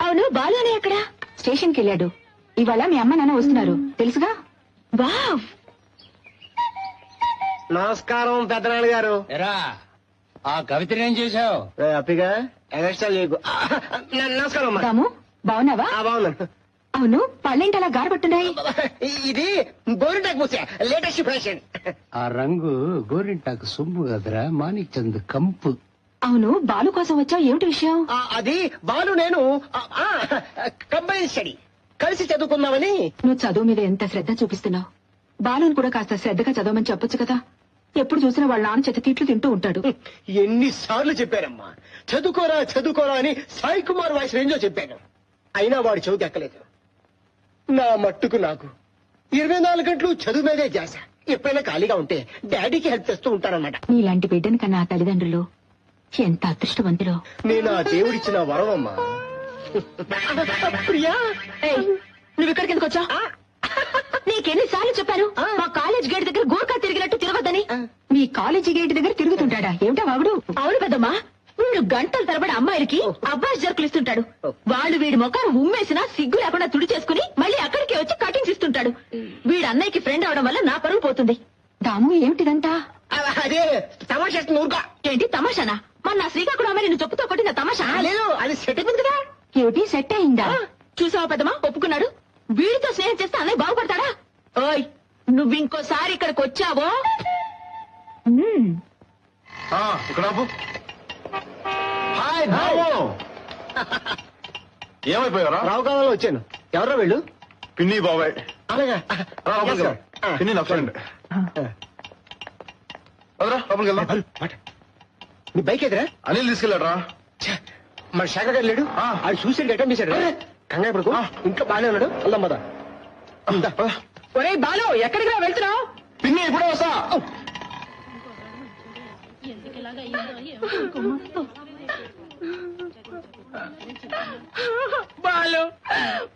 అవును బాలు అని ఎక్కడ? స్టేషన్కి వెళ్ళాడు ఇవాళ మీ అమ్మ నాన్న వస్తున్నారు. తెలుసుగా? వావ్! నమస్కారం పెద్దనాన్న గారు. ఎరా ఆ కవితని ఏం చేశావు? ఏ, అప్పిగా? ఎగస్ట్రా చేయకు. నమస్కారం అమ్మా. బాగున్నావా? ఆ, బాగున్నాను అవును పళ్ళేంటి అలా గారపట్టున్నాయి ఇ- ఇది గోరింటాకు పూసే లేటెస్ట్ ఫ్యాషన్. ఆ రంగు గోరింటాకు సొమ్ము కదరా మాణిక్ చంద్ కంపు. అవును బాలు కోసం వచ్చావు. ఏమిటి విషయం? ఆ, అది బాలు నేను కంబైన్ స్టడీ. కలిసి చదువుకుందామని. నువ్వు చదువు మీద ఎంత శ్రద్ధ చూపిస్తున్నావు? బాలుని కూడా కాస్త శ్రద్ధగా చదవమని చెప్పొచ్చు కదా? ఎప్పుడు చూసినా వాళ్ళ నాన్న చేత తిట్లు తింటూ ఉంటాడు. ఎన్నిసార్లు చెప్పారమ్మా. చదువుకోరా చదువుకోరా అని సాయి కుమార్ వాయిస్ రేంజో చెప్పాను. అయినా వాడు చదువు ఎక్కలేదు. నా మట్టుకు నాకు ఇరవై నాలుగు గంటలు చదువు మీదే జాస. ఎప్పుడైనా ఖాళీగా ఉంటే డాడీకి హెల్ప్ చేస్తూ ఉంటానన్నమాట నీలాంటి బిడ్డని కన్నా ఆ తల్లిదండ్రులు ఎంత అదృష్టవంతులో? నేను ఆ దేవుడిచ్చిన వరం అమ్మా ప్రియా! ఏయ్, నువ్వు ఇక్కడికి ఎందుకు వచ్చా నీకెన్నిసార్లు చెప్పాను? మా కాలేజ్ గేట్ దగ్గర గోర్ఖా తిరిగినట్టు తిరగద్దని. మీ కాలేజీ గేట్ దగ్గర తిరుగుతుంటాడా? ఏమిటా వాగుడు? అవును పెద్దమ్మా. వీడు గంటల తరబడి అమ్మాయిలకి అబ్బాయి జరుకులు ఇస్తుంటాడు. వాళ్ళు వీడి మొక్కను ఉమ్మేసినా సిగ్గు లేకుండా తుడి చేసుకుని మళ్ళీ అక్కడికి వచ్చి కటింగ్స్ ఇస్తుంటాడు. వీడి అన్నయ్యకి ఫ్రెండ్ అవడం వల్ల నా పరువు పోతుంది. దాము ఏమిటిదంతా? అదే తమాషా ఏంటి తమాషానా? మన నా శ్రీకాకుళం అమ్మాయి నిన్ను చెప్పుతో కొట్టిన తమాషా? లేదు అది సెట్ అయిపోయింది కదా. ఏమిటి సెట్ అయిందా? చూసావా పెద్దమా ఒప్పుకున్నాడు. వీడితో స్నేహం చేస్తే అన్నయ్య బాగుపడతాడా? ఓయ్ నువ్వు ఇంకోసారి ఇక్కడికి వచ్చావో? ఇక్కడ. హాయ్. ఏమైపోయారా రావు కావాలో వచ్చాను. ఎవరో వెళ్ళు? పిన్ని బాబాయ్. అలాగా. పిన్ని నా ఫ్రెండ్ అదరా లోపలికి వెళ్దాం. నీ బైక్ ఎదురా అనిల్ తీసుకెళ్ళాడ్రా. మన శేఖర్ గారు లేడు? ఆ. అది సూసైడ్ అటెంప్ట్ చేశాడు కంగారు పడుకో. ఇంట్లో బాగానే ఉన్నాడు. వెళ్దాం పద. ఒరే బాలు ఎక్కడికి వెళ్తున్నావు? పిన్ని ఇప్పుడే వస్తా. బాలు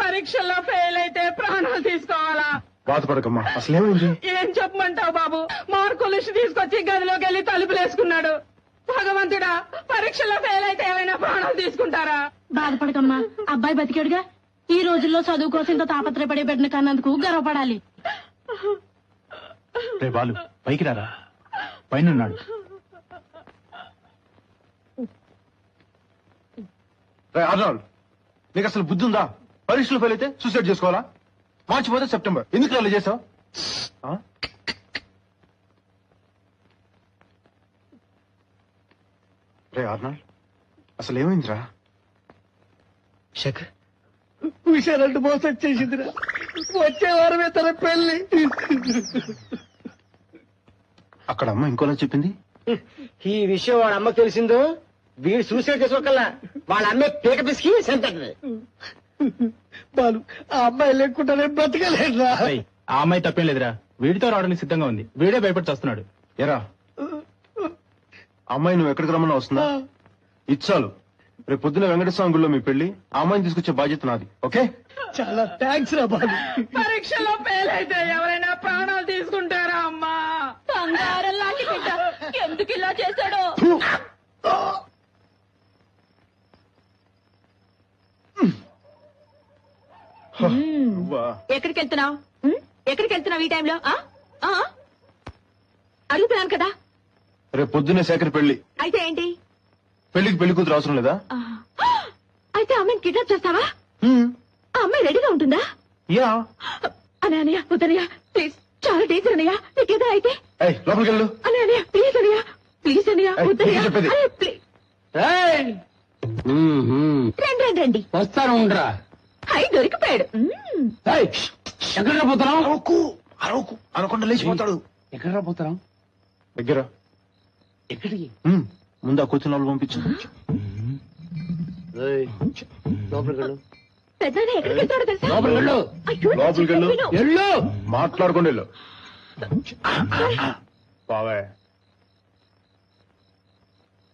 పరీక్షల్లో ఫెయిల్ అయితే ప్రాణాలు తీసుకోవాలా? బాధపడకమ్మా. అసలు ఏమైంది ఏం చెప్పమంటావు బాబు? మార్కులు తీసుకొచ్చి గదిలోకి వెళ్ళి తలుపులేసుకున్నాడు. భగవంతుడా పరీక్షల్లో ఫెయిల్ అయితే ఏమైనా ప్రాణాలు తీసుకుంటారా? బాధపడకమ్మా అబ్బాయి బతికాడుగా. ఈ రోజుల్లో చదువు కోసం ఇంత తాపత్రయపడే బిడ్డను కన్నందుకు గర్వపడాలి. రే బాలు పైకి రారా? పైన ఉన్నాడు రే ఆర్నాల్డ్ నీకు అసలు బుద్ధి ఉందా? పరీక్షలు ఫెయిల్ అయితే సూసైడ్ చేసుకోవాలా? మార్చి పోతే సెప్టెంబర్ ఎందుకు అలా చేసావు? రే ఆర్నాల్డ్ అసలు ఏమైందిరా? శేఖర్? విషయాలంటూ మోసం చేసిందిరా. వచ్చే వారమే తన పెళ్ళి అక్కడ అమ్మ ఇంకోలా చెప్పింది? ఈ విషయం వాడు అమ్మకు తెలిసిందో వీడు సూసైడ్ చేసుకోకల్లా వాళ్ళ అమ్మే పీక పిసికి చంపేస్తుంది బాలు ఆ అమ్మాయి లేకుండానే బ్రతకలేదురా ఆ అమ్మాయి తప్పేం లేదురా. వీడితో రావడానికి సిద్ధంగా ఉంది. వీడే భయపడి వస్తున్నాడు ఎరా అమ్మాయి నువ్వు ఎక్కడికి రమ్మన్నా వస్తుందా? ఇచ్చాలు. రేపు పొద్దున వెంకటస్వామి గుడిలో మీ పెళ్ళి ఆ అమ్మాయిని తీసుకొచ్చే బాధ్యత నాది. ఓకే? చాలా థ్యాంక్స్ రా పరీక్షలో ఫెయిల్ అయితే ఎవరైనా ప్రాణాలు తీసుకుంటారా అమ్మా? బంగారం లాంటి బిడ్డ ఎందుకు ఇలా చేశాడో? ఎక్కడికి వెళ్తున్నావు ఎక్కడికి వెళ్తున్నావు ఈ టైంలో? అడుగుతున్నాను కదా. రేపు పొద్దున్నే శేఖర్ పెళ్ళి అయితే ఏంటి? పెళ్ళికి పెళ్ళి కూతురు అవసరం లేదా. అయితే అమ్మాయిని కిడ్నాప్ చేస్తావా? ఆ అమ్మాయి రెడీగా ఉంటుందా? యా. అనయ్య వద్దనయ్య ప్లీజ్ చాలా డేంజర్ అన్నయ్య నీకేదో అయితే? ఏయ్ లోపలికి వెళ్ళు. అనయ్య ప్లీజ్ అన్నయ్య ప్లీజ్ ఏయ్, వద్దనయ్య నీకు చెప్పేది. అరే, ప్లీజ్ రండి రండి రండి. వస్తాను ఉండరా. హై దొరికిపోయాడు. మ్మ్. ఎక్కడ పోతున్నాం అరవకు అరవకు అనకుండా లేచిపోతాడు. ఎక్కడ పోతున్నాం దగ్గర. ఎక్కడికి? ముందు ఆ కూర్చున్న వాళ్ళు పంపించు. మాట్లాడుకోండి వెళ్ళు. బావే.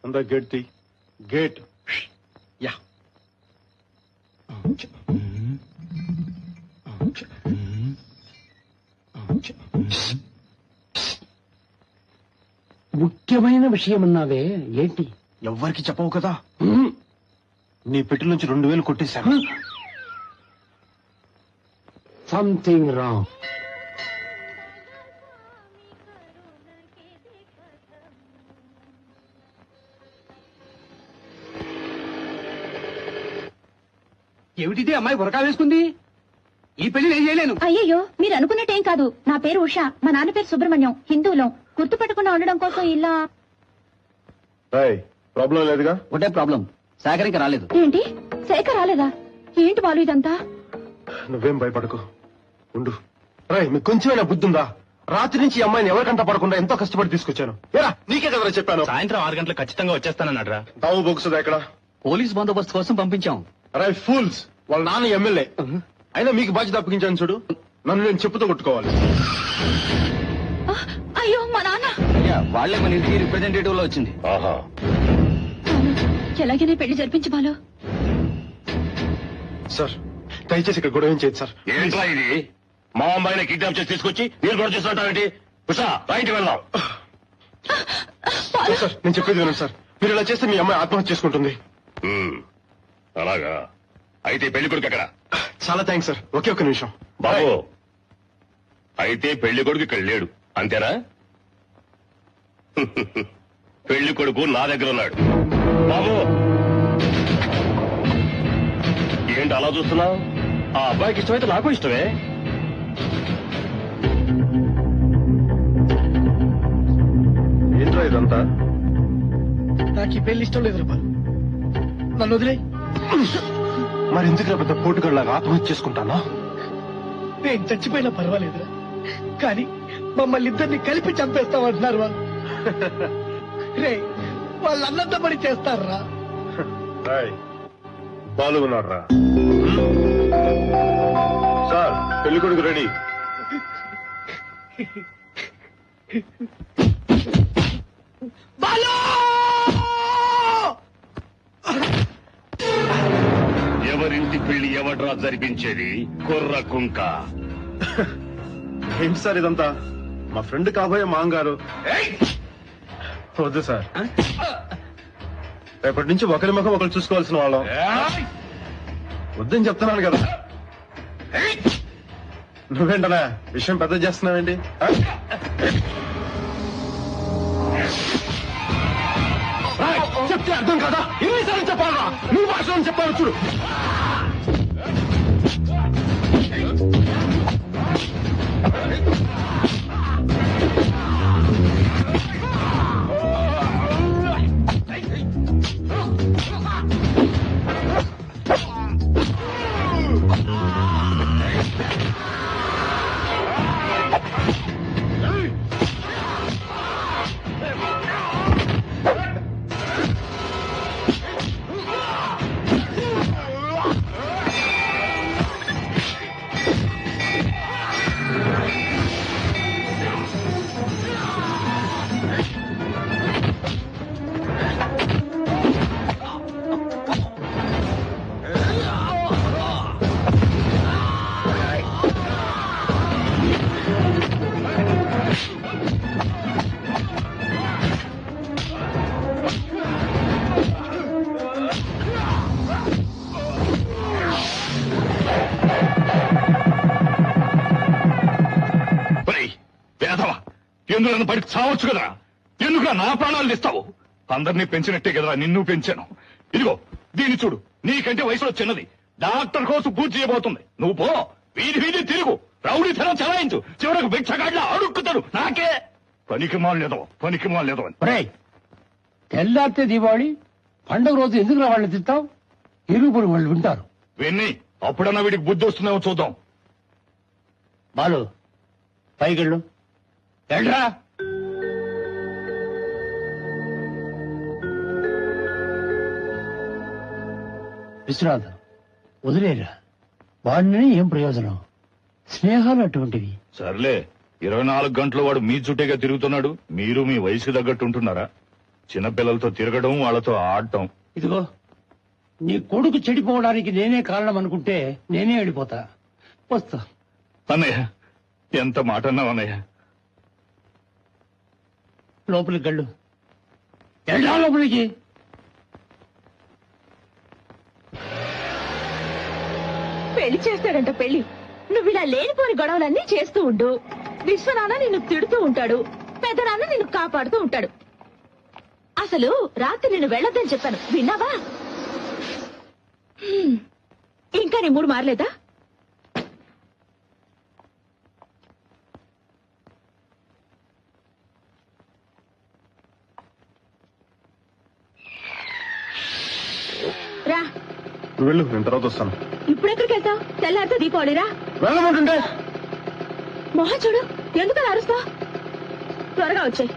ముందా గేట్ తీ గేట్. యా. ముఖ్యమైన విషయం అన్నావే ఏంటి? ఎవ్వరికి చెప్పవు కదా. నీ పెట్టి నుంచి రెండు వేలు కొట్టేశాను. సంథింగ్ రాంగ్ ఏమిటిది? అమ్మాయి బురకా వేసుకుంది? ఈ పెళ్ళి నేను చేయలేను. అయ్యయ్యో మీరు అనుకున్నట్టేం కాదు. నా పేరు ఉష మా నాన్న పేరు సుబ్రహ్మణ్యం హిందువులం. గుర్తుపెట్టకుండా ఉండడం కోసం ఇలా ప్రాబ్లం లేదుగా? ఒకటే ప్రాబ్లం సాగరికి రాలేదు. ఏంటి? శేఖర్ రాలేదా? ఏంటి బాలు ఇదంతా? నువ్వేం భయపడకు. ఉండు. రాయ్ మీకు కొంచెమైనా బుద్ధి ఉందా రాత్రి నుంచి ఈ అమ్మాయిని ఎవరికంట పడకుండా ఎంతో కష్టపడి తీసుకొచ్చాను. ఏరా నీకే కదరా చెప్పాను? సాయంత్రం ఆరు గంటలకు ఖచ్చితంగా వచ్చేస్తానన్నాడు రా బొగుసుదా ఎక్కడ పోలీస్ బందోబస్తు కోసం పంపించాం. రాయ్ ఫూల్స్ వాళ్ళ నాన్న ఎమ్మెల్యే. అయినా మీకు బాధ్యత అప్పగించాను చూడు. నన్ను నేను చెప్పుతో కొట్టుకోవాలి. అయ్యో మా నాన్న. వాళ్ళే మన ఇంటికి రిప్రజెంటేటివ్లో వచ్చింది. బాలు, ఎలాగైనా పెళ్ళి జరిపించి బాలు. సార్ దయచేసి ఇక్కడ గొడవ ఏం చేయదు సార్. ఏంట్రా ఇది? మా అమ్మాయిని కిడ్నాప్ చేసి తీసుకొచ్చి మీరు కూడా చేస్తుంటావేంటి ఉషా బయటికి వెళ్దాం. సార్ నేను చెప్పేది వినండి సార్. మీరు ఇలా చేస్తే మీ అమ్మాయి ఆత్మహత్య చేసుకుంటుంది. హ్మ్. అలాగా? అయితే పెళ్ళి కొడుకు ఎక్కడ? చాలా థ్యాంక్స్ సార్. ఒకే ఒక నిమిషం. బాబు అయితే పెళ్ళి కొడుకు ఇక్కడ లేడు. అంతేనా? పెళ్ళి కొడుకు నా దగ్గర ఉన్నాడు. బాబు! ఏంటి అలా చూస్తున్నావు? ఆ అబ్బాయికి ఇష్టమైతే నాకు ఇష్టమే. ఏంట్రా ఇదంతా? నాకు ఈ పెళ్ళి ఇష్టం లేదు రూపాయలు నన్ను వదిలే. మరి ఎందుకు పెద్ద పోటుగడలాగా ఆత్మహత్య చేసుకుంటానా? నేను చచ్చిపోయినా పర్వాలేదురా. కానీ మమ్మల్ని ఇద్దరిని కలిపి చంపేస్తామంటున్నారు వాళ్ళు. రే వాళ్ళు అన్నంత పని చేస్తారా? రాయ్ బాలు ఉన్నాడు రా సార్ పెళ్ళి కొడుకు రెడీ ఎవరింటి పెళ్ళి ఎవడ్రా జరిపించేది? కుర్ర కుంక. ఏంటి సార్ ఇదంతా? మా ఫ్రెండ్ కాబోయే మాంగారు వద్దు సార్. రేపటి నుంచి ఒకరి ముఖం ఒకరు చూసుకోవాల్సిన వాళ్ళం. వద్దని చెప్తున్నాను కదా. నువ్వేంటనా విషయం పెద్ద చేస్తున్నావేంటి? చెప్తే అర్థం కదా? ఎన్నిసార్లు చెప్పాలరా? నువ్వు భాషలో చెప్పాలి చూడు. ఎందుకు నన్ను బయటకు చావచ్చు కదరా? ఎందుకు నా ప్రాణాలు ఇస్తావు అందరినీ పెంచినట్టే కదరా నిన్ను పెంచాను. ఇదిగో దీన్ని చూడు. నీకంటే వయసులో చిన్నది. డాక్టర్ కోసం పూర్తి చేయబోతుంది. నువ్వు పో. వీధి వీధి తిరుగు. రౌడీ ధనం చలాయించు. చివరకు భిక్షగాడ్ల అడుక్కుతాడు. నాకే. పనికి మాలేదో పనికి మాలేదో తెల్లారితే దీపావళి పండుగ రోజు ఎందుకు రా వాళ్ళని తింటావు ఇరుగుపురు వాళ్ళు వింటారు విన్ని అప్పుడన్నా వీడికి బుద్ధి వస్తుందేమో చూద్దాం. బాలు పైకెళ్ళు. విశ్వనాథ్ వదిలేరా? వాడిని ఏం ప్రయోజనం? స్నేహాలు అటువంటివి. సర్లే ఇరవై నాలుగు గంటలు వాడు మీ చుట్టేగా తిరుగుతున్నాడు. మీరు మీ వయసుకు తగ్గట్టు ఉంటున్నారా? చిన్నపిల్లలతో తిరగడం వాళ్ళతో ఆడటం. ఇదిగో నీ కొడుకు చెడిపోవడానికి నేనే కారణం అనుకుంటే నేనే వెళ్ళిపోతా. వస్తా. అన్నయ్య ఎంత మాట అన్నావు అన్నయ్య? లోపలికి గళ్ళు ఎలా లోపలికి? పెళ్ళి చేస్తాడంట పెళ్ళి. నువ్వు ఇలా లేనిపోని గొడవలన్నీ చేస్తూ ఉండు. విశ్వనాన్న నిన్ను తిడుతూ ఉంటాడు. పెద్దనాన్న నిన్ను కాపాడుతూ ఉంటాడు. అసలు రాత్రి నిన్ను వెళ్ళొద్దని చెప్పాను. విన్నావా? ఇంకా నీ మూడు మారలేదా? రా నువ్వు వెళ్ళు నేను తర్వాత వస్తాను. ఇప్పుడెక్కడికి వెళ్తావు తెల్లారితో దీపావళిరా వెళ్ళమంటుంటే. మొహం చూడు ఎందుకు అలా అరుస్తావు? త్వరగా వచ్చాయి.